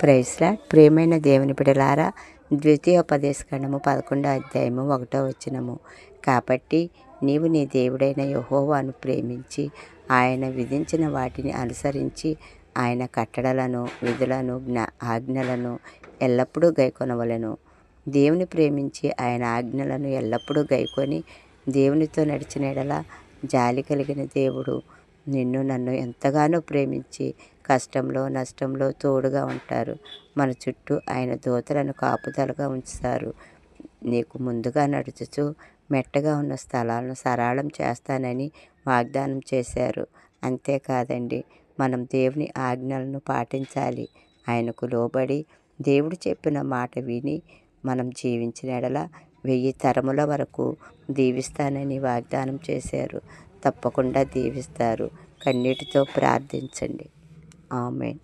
ప్రైస్లా ప్రేమైన దేవుని బిడలారా ద్వితీయోపదేశకాండము పదకొండో అధ్యాయము ఒకటో వచ్చినము కాబట్టి నీవు నీ దేవుడైన యహోవాను ప్రేమించి ఆయన విధించిన వాటిని అనుసరించి ఆయన కట్టడలను విధులను జ్ఞా ఆజ్ఞలను ఎల్లప్పుడూ గైకొనవలెను. దేవుని ప్రేమించి ఆయన ఆజ్ఞలను ఎల్లప్పుడూ గైకొని దేవునితో నడిచిన ఎడల జాలి కలిగిన దేవుడు నిన్ను నన్ను ఎంతగానో ప్రేమించి కష్టంలో నష్టంలో తోడుగా ఉంటారు. మన చుట్టూ ఆయన దూతలను కాపుదలుగా ఉంచుతారు. నీకు ముందుగా నడుచుచు మెట్టగా ఉన్న స్థలాలను సరళం చేస్తానని వాగ్దానం చేశారు. అంతేకాదండి మనం దేవుని ఆజ్ఞలను పాటించాలి. ఆయనకు లోబడి దేవుడు చెప్పిన మాట విని మనం జీవించిన ఎడల వెయ్యి తరముల వరకు దీవిస్తానని వాగ్దానం చేశారు. తప్పకుండా దీవిస్తారు. కన్నీటితో ప్రార్థించండి. ఆమె